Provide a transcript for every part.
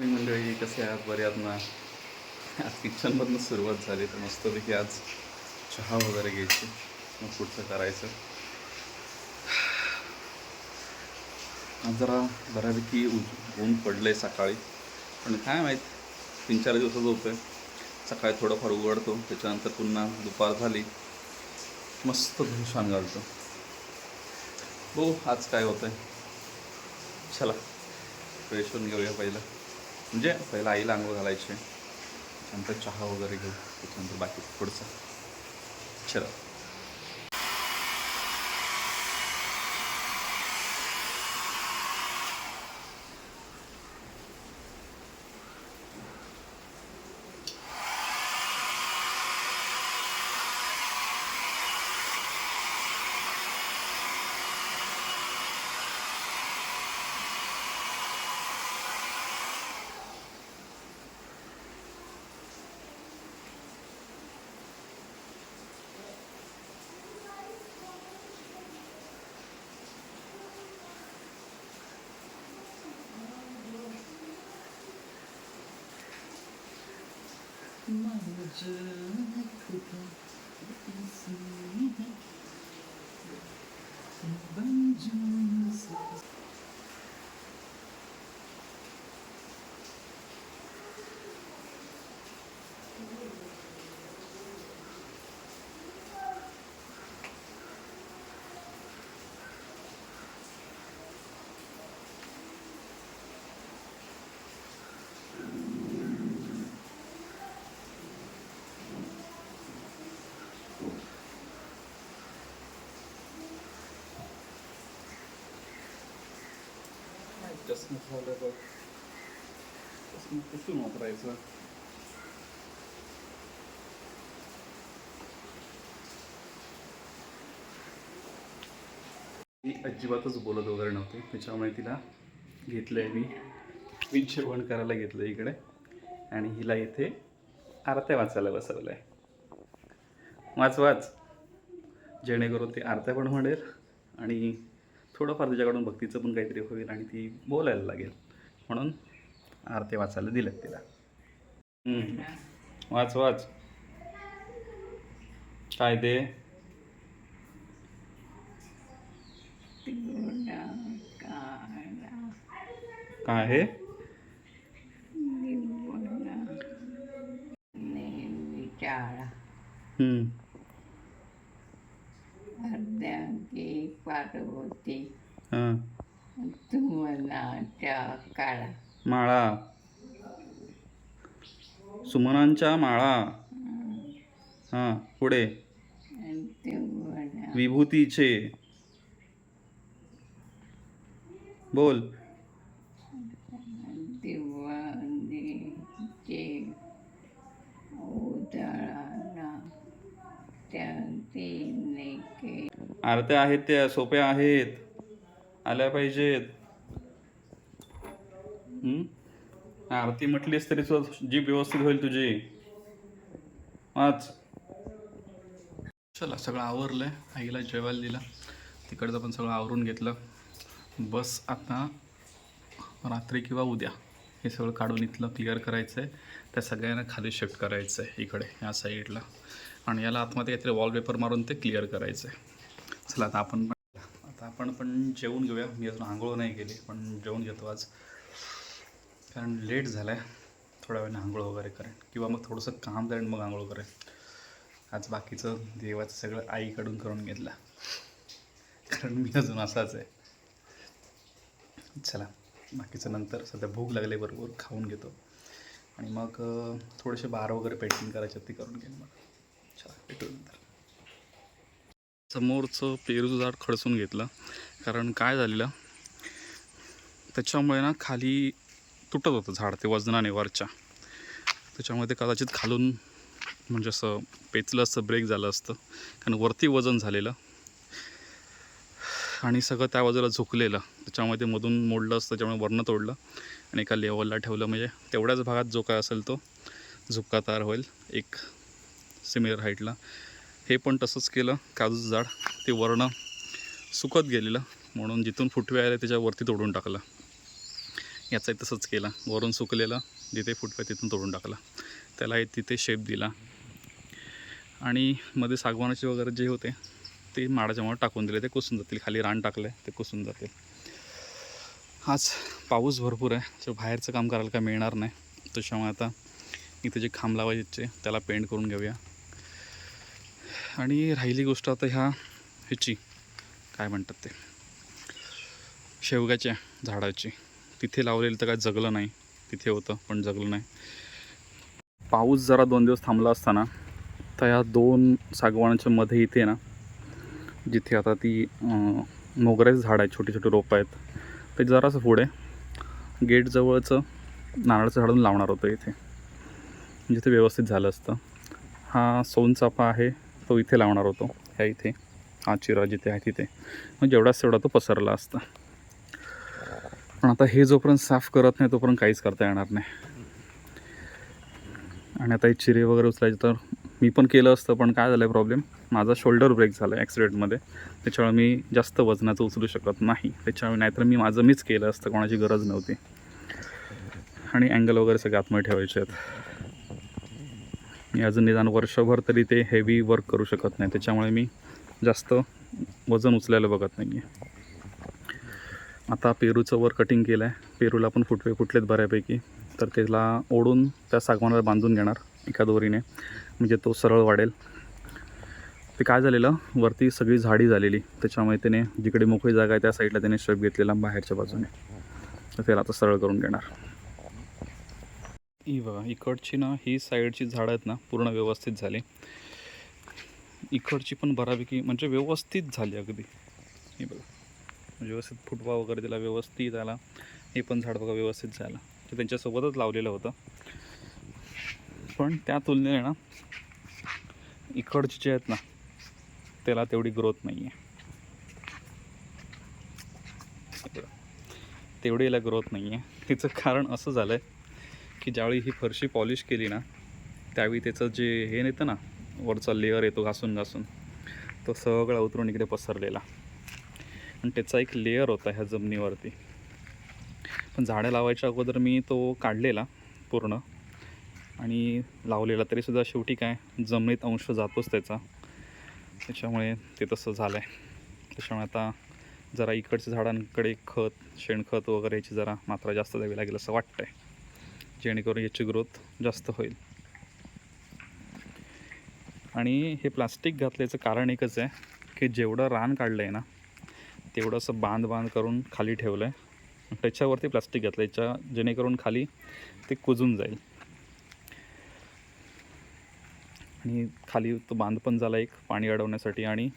मंडळी कसे आहात? बरे आहात ना? आज किचनमधनं सुरुवात झाली तर मस्तपैकी आज चहा वगैरे घ्यायची. मग पुढचं करायचं. आज जरा बऱ्यापैकी ऊन ऊन पडलं आहे सकाळी. पण काय माहीत तीन चार दिवस होतं आहे सकाळी थोडंफार उघडतो त्याच्यानंतर पुन्हा दुपार झाली. मस्त धुशान घालतो. बघू आज काय होतं आहे चला फ्रेश होऊन घेऊया पहिलं. म्हणजे पहिला आईला आंघोळ घालायची नंतर चहा वगैरे घेऊ त्याच्यानंतर बाकी पुढचं. चला. te चष्मा झालं बघ चष्मा कुठून वापरायचं मी अजिबातच बोलत वगैरे नव्हते. त्याच्यामुळे तिला घेतलं आहे मी मी करायला घेतलं इकडे. आणि हिला इथे आरत्या वाचायला बसवलं आहे वाच वाच. जेणेकरून ती आरत्या पण म्हणेल आणि थोडंफार तिच्याकडून भक्तीचं पण काहीतरी होईल आणि ती बोलायला लागेल. म्हणून आरते वाचायला दिलं तिला. वाच वाच. काय ते? काय आहे हम्म. अर्ध्यांची पार्वती हां. तुमनाच्या काळा. माळा. सुमनांच्या माळा. हां पुढे. विभूतीचे. बोल. उदळाला त्यांचे नेके आरत्या आहेत त्या सोप्या आहेत. आल्या पाहिजेत. हम्म? आरती म्हटलीस तरी सुद्धा व्यवस्थित होईल तुझी. वाच. चला सगळं आवरलंय. आईला जेवायला दिला. तिकडचं पण सगळं आवरून घेतलं. बस आता रात्री किंवा उद्या हे सगळं काढून इथलं क्लिअर करायचं आहे त्या सगळ्यांना खाली शिफ्ट करायचं आहे इकडे या साईडला आणि याला आतमध्ये काहीतरी वॉलपेपर मारून ते क्लिअर करायचं आहे चला आता आपण पण आता आपण पण जेवून घेऊया. मी अजून आंघोळ नाही केली पण जेवून घेतो आज. कारण लेट झालं आहे थोड्या वेळाने आंघोळ वगैरे करेन. किंवा मग थोडंसं काम करेन मग आंघोळ करेन. आज बाकीचं देवाचं सगळं आईकडून करून घेतलं. कारण मी अजून असाच आहे. चला बाकीचं नंतर सध्या भूक लागले बरोबर खाऊन घेतो. आणि मग थोडेसे बार वगैरे पेंटिंग करायचे ते करून घेईन मग. चला भेटू नंतर. समोरचं पेरूचं झाड खडसून घेतलं. कारण काय झालेलं? त्याच्यामुळे ना खाली तुटत होतं झाड ते वजनाने वरच्या. त्याच्यामुळे ते कदाचित खालून म्हणजे असं पेचलं असतं ब्रेक झालं असतं. कारण वरती वजन झालेलं. आणि सगळं त्या बाजूला झुकलेलं. त्याच्यामुळे ते मधून मोडलं असतं त्याच्यामुळे वरणं तोडलं. आणि एका लेवलला ठेवलं. म्हणजे तेवढ्याच भागात जो काय असेल तो झुपका तयार होईल एक सिमिलर हाईटला हे पण तसंच केलं. काजूचं झाड ते वरणं सुकत गेलेलं. म्हणून जिथून फुटवे आले त्याच्यावरती तोडून टाकलं. याचाही तसंच केलं. वरून सुकलेलं जिथे फुटवे तिथून तोडून टाकलं. त्यालाही तिथे शेप दिला. आणि मध्ये सागवानाचे वगैरे जे होते ते माडाच्या मुळे टाकून दिले. ते कुसून जातील. खाली रान टाकलं आहे ते कुसून जातील. आज पाऊस भरपूर आहे. जर बाहेरचं काम करायला काय मिळणार नाही. त्याच्यामुळे आता इथे जे खांब लावायचे त्याला पेंट करून घेऊया. आणि राहिली गोष्ट आता ह्या ह्याची काय म्हणतात ते शेवग्याच्या झाडाची. तिथे लावलेलं तर काय जगलं नाही तिथे होतं पण जगलं नाही. पाऊस जरा दोन दिवस थांबला असताना तर या दोन सागवानाच्या मध्ये इथे ना जिथे आता ती मोगऱ्याचं झाड आहे छोटे छोटे रोपं आहेत ते जरासं पुढे गेटजवळचं नारळाचं झाडून लावणार होतं इथे. म्हणजे जिथे व्यवस्थित झालं असतं. हा सोनचाफा आहे तो इथे लावणार होतो. ह्या इथे. हा चिरा जिथे आहे तिथे. मग जेवढाच तेवढा तो पसरला असता. पण आता हे जोपर्यंत साफ करत नाही तोपर्यंत काहीच करता येणार नाही. आणि आता हे चिरे वगैरे उचलायचे तर मी पण केलं असतं पण काय झालं आहे प्रॉब्लेम माझा शोल्डर ब्रेक झाला आहे ॲक्सिडेंटमध्ये त्याच्यामुळे मी जास्त वजनाचं उचलू शकत नाही. त्याच्यामुळे नाहीतर मी माझं मीच केलं असतं कोणाची गरज नव्हती. आणि अँगल वगैरे सगळे आतमध्ये ठेवायचे आहेत. मी अजून निदान वर्षभर तरी ते हेवी वर्क करू शकत नाही. त्याच्यामुळे मी जास्त वजन उचलायला बघत नाही आहे आता पेरूचं वर कटिंग केलं आहे पेरूला पण फुटवे फुटलेत बऱ्यापैकी. तर त्याला ओढून त्या सागवानाला बांधून घेणार एका दोरीने. म्हणजे तो सरळ वाढेल. ते काय झालेलं? वरती सगळी झाडी झालेली. त्याच्यामुळे त्याने जिकडे मोकळी जागा आहे त्या साईडला त्याने शेप घेतलेला बाहेरच्या बाजूने. तर त्याला आता सरळ करून घेणार. ही बघा इकडची ना ही साईडची झाडं आहेत ना पूर्ण व्यवस्थित झाली. इकडची पण बऱ्यापैकी म्हणजे व्यवस्थित झाली अगदी. ही बघा. म्हणजे व्यवस्थित फुटवा वगैरे त्याला व्यवस्थित आला. हे पण झाड बघा व्यवस्थित झालं. ते त्यांच्यासोबतच लावलेलं होतं. पण त्या तुलनेने ना इकडचे जे आहेत ना त्याला तेवढी ग्रोथ नाही आहे तेवढी याला ग्रोथ नाही आहे तिचं कारण असं झालं आहे की ज्यावेळी ही फरशी पॉलिश केली ना त्यावेळी त्याचं जे हे नेतं ना वरचा लेअर येतो घासून घासून तो सगळा उतरून इकडे पसरलेला. आणि त्याचा एक लेअर होता ह्या जमिनीवरती. पण झाडं लावायच्या अगोदर मी तो काढलेला पूर्ण. आणि लावलेला तरीसुद्धा शेवटी काय जमिनीत अंश जातोच त्याचा. त्याच्यामुळे ते तसं झालं आहे त्याच्यामुळे आता जरा इकडच्या झाडांकडे खत शेणखत वगैरे याची जरा मात्रा जास्त द्यावी लागेल असं वाटतं आहे जेणेकरून याची ग्रोथ जास्त होईल. आणि हे प्लास्टिक घातल्याचं कारण एकच आहे की जेवढं रान काढलं आहे ना तेवढं असं बांध बांध करून खाली ठेवलं आहे त्याच्यावरती प्लास्टिक घातलं याच्या जेणेकरून खाली ते कुजून जाईल. आणि खाली तो बांध पण झाला एक पाणी अडवण्यासाठी आणि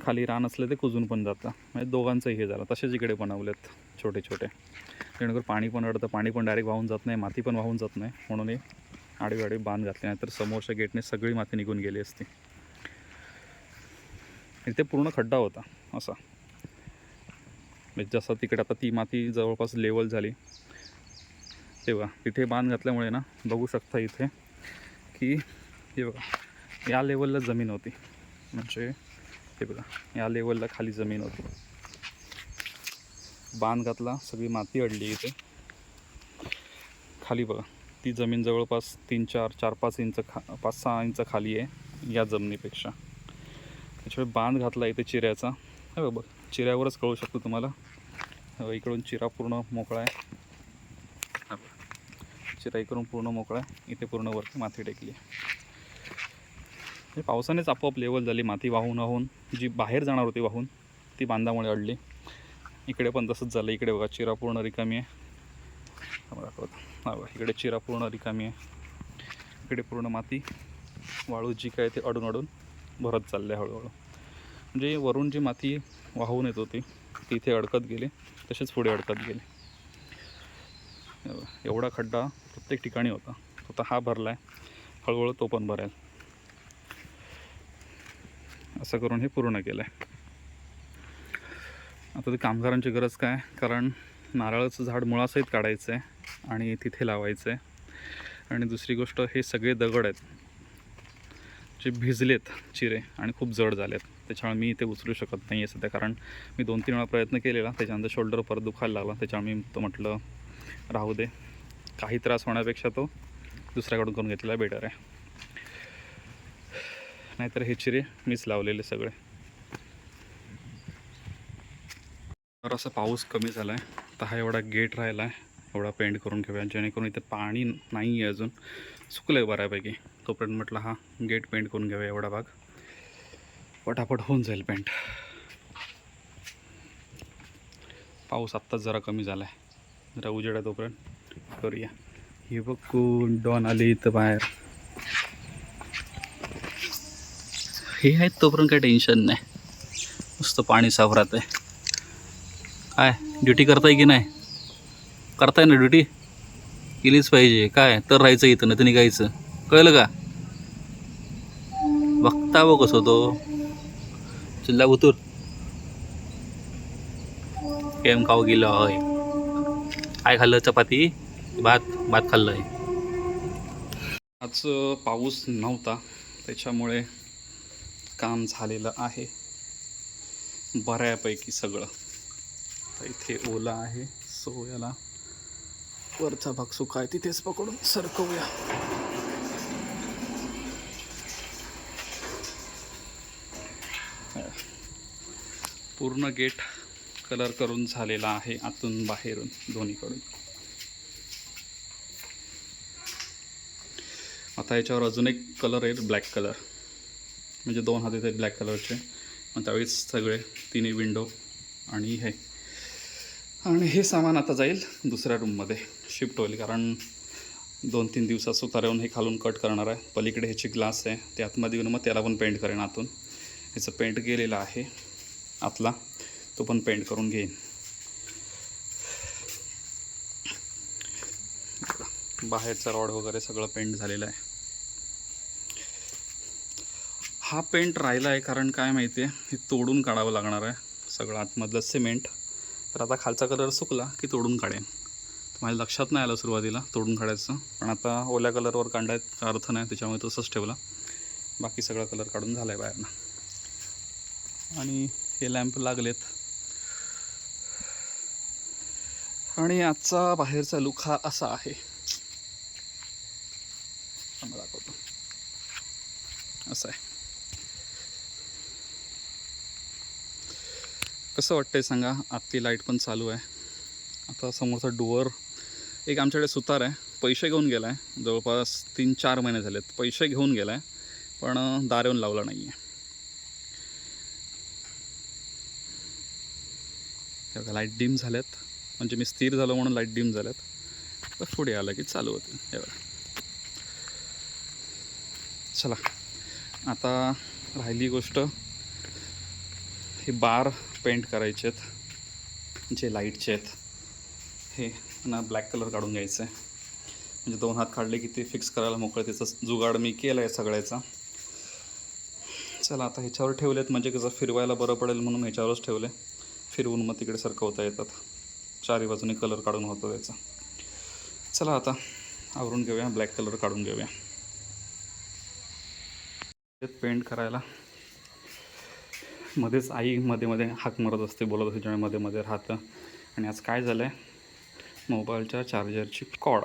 खाली रान असलं ते कुजून पण जातं. म्हणजे दोघांचंही हे झालं. तसेच इकडे बनवलेत. छोटे छोटे जेणेकरून पाणी पण अडतं पाणी पण डायरेक्ट वाहून जात नाही माती पण वाहून जात नाही. म्हणून हे आडवे आडवे बांध घातले नाही तर समोरच्या गेटने सगळी माती निघून गेली असती. इथे पूर्ण खड्डा होता असा. म्हणजे जसं तिकडे आता ती माती जवळपास लेवल झाली. तेव्हा तिथे बांध घातल्यामुळे ना बघू शकता इथे की हे बघा या लेवलला जमीन होती. म्हणजे हे बघा या लेवलला खाली जमीन होती. बांध घातला सगळी माती अडली इथे. खाली बघा ती जमीन जवळपास तीन चार चार पाच इंच खा पाच सहा इंच खाली आहे या जमिनीपेक्षा. त्याच्यामुळे बांध घातला इथे चिऱ्याचा. हे बघ चिऱ्यावरच कळू शकतो तुम्हाला. इकडून चिरा पूर्ण मोकळा आहे. चिरा इकडून पूर्ण मोकळा आहे. इथे पूर्ण वरती माती टेकली आहे. हे पावसानेच आपोआप लेवल झाली माती वाहून वाहून. जी बाहेर जाणार होती वाहून ती बांधामुळे अडली. इकडे पण तसंच झालं. इकडे बघा चिरा पूर्ण रिकामी आहे. दाखवतो. इकडे चिरा पूर्ण रिकामी आहे. इकडे पूर्ण माती. वाळू जी काय ते अडून अडून भरत चालले हळूहळू. म्हणजे वरून जी माती वाहून येत होती ती इथे अडकत गेली तसेच पुढे अडकत गेली. एवढा खड्डा प्रत्येक ठिकाणी होता. आता हा भरला आहे हळूहळू तो पण भरेल. असं करून हे पूर्ण केलं आहे आता ते कामगारांची गरज काय? कारण नारळाचं झाड मुळासहित काढायचं आहे आणि तिथे लावायचं आहे आणि दुसरी गोष्ट हे सगळे दगड आहेत जे भिजलेत चिरे आणि खूप जड झालेत. त्याच्यामुळे मी इथे उचलू शकत नाही आहे सध्या कारण मी दोन तीन वेळा प्रयत्न केलेला. त्याच्यानंतर शोल्डर परत दुखायला लागला. त्याच्यामुळे मी तो म्हटलं राहू दे. काही त्रास होण्यापेक्षा तो दुसऱ्याकडून करून घेतलेला बेटर आहे. नाहीतर हे चिरे मीच लावलेले सगळे. तर असा पाऊस कमी झाला आहे तर हा एवढा गेट राहिला आहे एवढा पेंट करून घेऊया जेणेकरून इथे पाणी नाही आहे अजून. सुकलं आहे बऱ्यापैकी. तोपर्यंत म्हटलं हा गेट पेंट करून घेऊया एवढा भाग. पटापट होऊन जाईल पेंट. पाऊस आत्ताच जरा कमी झाला आहे जरा उजेड आहे तोपर्यंत. करूया. हे बघ कोण डॉन आली इथं बाहेर. हे आहेत तोपर्यंत काही टेन्शन नाही. नुसतं पाणी साफ राहतं आहे. काय? ड्युटी करताय की नाही? करताय ना ड्युटी केलीच पाहिजे. काय? तर राहायचं इथं नाही तर निघायचं. कळलं का? बघता बघ कसं तो चिल्ला बुतूर केम खाऊ गेलं होय काय खाल्लं? चपाती? भात? भात खाल्लं आहे आज पाऊस नव्हता. त्याच्यामुळे काम झालेलं आहे. बऱ्यापैकी सगळं. आता इथे ओला आहे सो याला वरचा भाग सुका आहे. तिथेच पकडून सरकवूया. पूर्ण गेट कलर करून झालेला आहे आतून बाहेरून दोन्हीकडून. आता याच्यावर अजून एक कलर आहे ब्लॅक कलर म्हणजे दोन हात आहेत ब्लॅक कलरचे मग त्यावेळेस सगळे तिन्ही विंडो आणि हे. आणि हे सामान आता जाईल दुसऱ्या रूममध्ये शिफ्ट होईल कारण दोन तीन दिवसात सुतार येऊन हे खालून कट करणार आहे. पलीकडे ह्याची ग्लास आहे. ते आतमध्ये येऊन मग त्याला पण पेंट करेन आतून. ह्याचं पेंट गेलेला आहे. आतला तो पण पेंट करून घेईन. बाहेरचा रॉड वगैरे सगळं पेंट झालेलं आहे. हा पेंट राहिला आहे कारण काय माहिती आहे हे तोडून काढावं लागणार आहे. सगळं आतमधलं सिमेंट तर आता खालचा कलर सुकला की तोडून काढेन. माझ्या लक्षात नाही आलं सुरुवातीला तोडून काढायचं. पण आता ओल्या कलरवर काढायचा अर्थ नाही त्याच्यामुळे तसंच ठेवला. बाकी सगळा कलर काढून झाला आहे बाहेरनं. आणि हे लॅम्प लागलेत. आणि आजचा बाहेरचा लुक हा असा आहे. दाखवतो. असं आहे. कसं वाटतंय सांगा? आतली लाइट पण चालू आहे. आता समोरचा डोअर एक आमच्याकडे सुतार आहे. पैसे घेऊन गेला आहे जवळपास तीन चार महिने झालेत. पैसे घेऊन गेला आहे पण दार येऊन लावला नाही आहे बघा लाइट डिम झाल्यात. म्हणजे मी स्थिर झालो म्हणून लाइट डिम झाल्यात. तर पुढे आलं की चालू होते. हे बघा. चला. आता राहिली गोष्ट. हे बार पेंट करायचे आहेत. जे लाईटचे आहेत. हे ना ब्लॅक कलर काढून घ्यायचं. आहे म्हणजे दोन हात काढले की ते फिक्स करायला मोकळं. त्याचा जुगाड मी केला आहे सगळ्याचा. चला आता ह्याच्यावर ठेवलेत. म्हणजे कसं फिरवायला बरं पडेल म्हणून ह्याच्यावरच ठेवले. फिरवून मग तिकडे सरकवता येतात. चारी बाजूने कलर काढून होतो त्याचा. चला आता आवरून घेऊया. ब्लॅक कलर काढून घेऊया. पेंट करायला. मध्येच आई मध्ये मध्ये हाक मारत असते बोलत असते मध्ये मध्ये राहतं. आणि आज काय झालं आहे मोबाईलच्या चार्जरची कॉड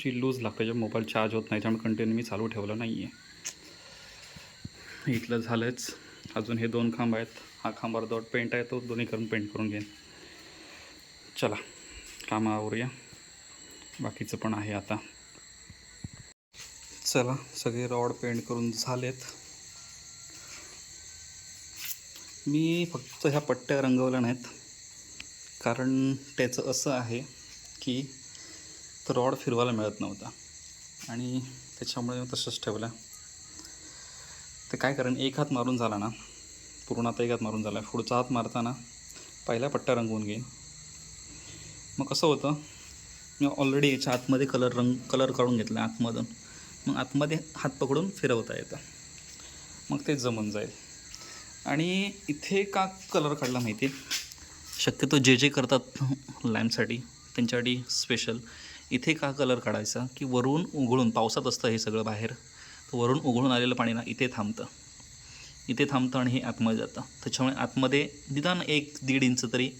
जी लूज लागते जे मोबाईल चार्ज होत नाही त्यामुळे कंटिन्यू मी चालू ठेवलं नाही आहे इथलं झालंच अजून हे दोन खांब आहेत. हा खांब अर्धवट पेंट आहे तो दोन्ही करून पेंट करून घेईन. चला कामं आवरूया. बाकीचं पण आहे आता. चला सगळे रॉड पेंट करून झालेत. मी फक्त ह्या पट्ट्या रंगवल्या नाहीत. कारण त्याचं असं आहे की तो रॉड फिरवायला मिळत नव्हता. आणि त्याच्यामुळे तसंच ठेवलं. ते काय कारण एक हात मारून झाला ना पूर्ण आता एक हात मारून झाला. पुढचा हात मारताना पहिल्या पट्ट्या रंगवून घेईन. मग कसं होतं मी ऑलरेडी याच्या आतमध्ये कलर रंग कलर काढून घेतला आतमधून. मग आतमध्ये हात पकडून फिरवता येतं. मग ते जमून जाईल. आणि इथे का कलर काढला माहिती आहे शक्यतो जे जे करतात लॅम्पसाठी त्यांच्यासाठी स्पेशल इथे का कलर काढायचा? की वरून उघडून पावसात असतं हे सगळं बाहेर तर वरून उघडून आलेलं पाणी ना इथे थांबतं. इथे थांबतं आणि हे आतमध्ये जातं. त्याच्यामुळे आतमध्ये निदान एक दीड इंच तरी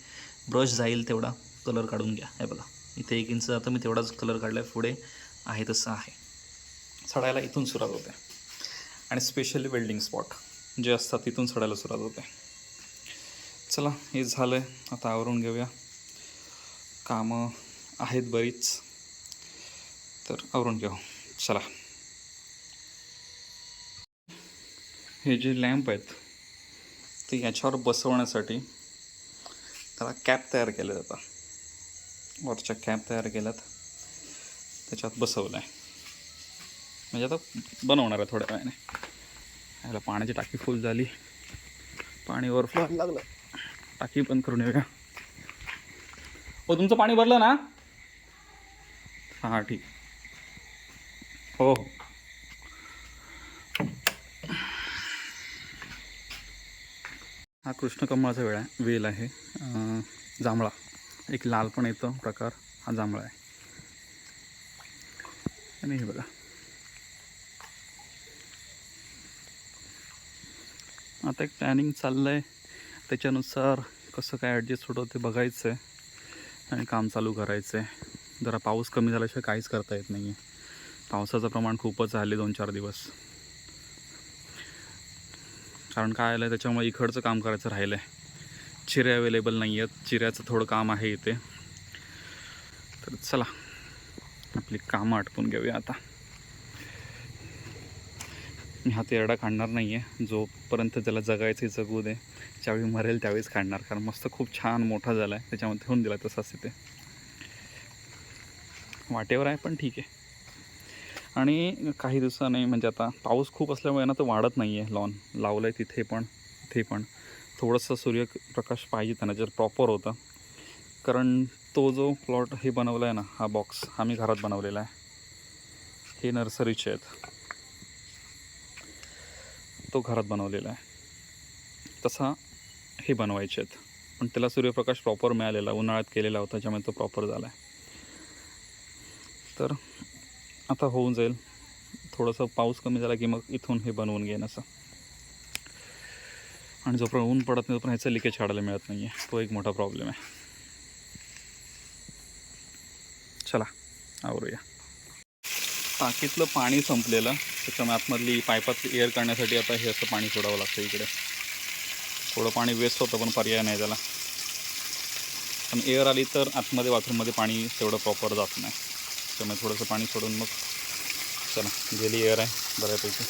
ब्रश जाईल तेवढा कलर काढून घ्या. हे बघा. इथे एक इंच जातं मी तेवढाच कलर काढला आहे पुढे आहे तसं आहे. सडायला इथून सुरुवात होते. आणि स्पेशली वेल्डिंग स्पॉट जे असतात तिथून सडायला सुरुवात होते. चला हे झालं आहे आता आवरून घेऊया. कामं आहेत बरीच. तर आवरून घेऊ. चला. हे जे लॅम्प आहेत ते याच्यावर बसवण्यासाठी त्याला कॅप तयार केल्या जातात. वरच्या कॅप तयार केल्यात. त्याच्यात बसवलं आहे म्हणजे आता बनवणार आहे थोड्या वेळाने. याला पाण्याची टाकी फुल झाली. पाणी ओव्हरफ्लो. लागलं. टाकी बंद करून येऊया. हो तुमचं पाणी भरलं ना? हां ठीक. हो हो. हा कृष्णकमळाचा वेळ आहे वेल आहे. जांभळा. एक लाल पण येतो प्रकार. हा जांभळा आहे. आणि हे बघा. आता एक प्लॅनिंग चाललं आहे त्याच्यानुसार कसं काय ॲडजस्ट होतं ते बघायचं आहे आणि काम चालू करायचं आहे जरा पाऊस कमी झाल्याशिवाय काहीच करता येत नाही आहे पावसाचं प्रमाण खूपच झाले दोन चार दिवस. कारण काय आलं आहे त्याच्यामुळे इकडचं काम करायचं राहिलं आहे चिरे अवेलेबल नाही आहेत चिऱ्याचं थोडं काम आहे इथे. तर चला आपली कामं आटपून घेऊया आता. मी हा तेरडा काढणार नाही आहे जोपर्यंत त्याला जगायचं आहे जगू दे. ज्यावेळी मरेल त्यावेळीच काढणार कारण मस्त खूप छान मोठा झाला आहे त्याच्यामध्ये होऊन दिला तसाच तिथे. वाटेवर आहे पण ठीक आहे. आणि काही दिवसांनी म्हणजे आता पाऊस खूप असल्यामुळे ना तो वाढत नाही आहे लॉन लावलं आहे तिथे पण तिथे पण. थोडंसं सूर्यप्रकाश पाहिजे त्यांना जर प्रॉपर होतं. कारण तो जो प्लॉट हे बनवला आहे ना हा बॉक्स आम्ही घरात बनवलेला आहे. हे नर्सरीचे आहेत. तो घरात बनवलेला आहे. तसा हे बनवायचे आहेत. पण त्याला सूर्यप्रकाश प्रॉपर मिळालेला उन्हाळ्यात केलेला होता त्याच्यामुळे तो प्रॉपर झाला आहे. तर आता होऊन जाईल. थोडंसं पाऊस कमी झाला की मग इथून हे बनवून घेईन असं. आणि जोपर्यंत ऊन पडत नाही तोपर्यंत ह्याचं लिकेज काढायला मिळत नाही आहे तो एक मोठा प्रॉब्लेम आहे. चला आवरूया. टाकीतलं पाणी संपलेलं. त्याच्यामुळे आतमधली पायपात एअर काढण्यासाठी आता हे असं पाणी सोडावं लागतं इकडे. थोडं पाणी वेस्ट होतं पण पर्याय नाही त्याला. पण एअर आली तर आतमध्ये बाथरूममध्ये पाणी तेवढं प्रॉपर जात नाही. त्यामुळे थोडंसं पाणी सोडून मग चला गेली एअर आहे बऱ्यापैकी.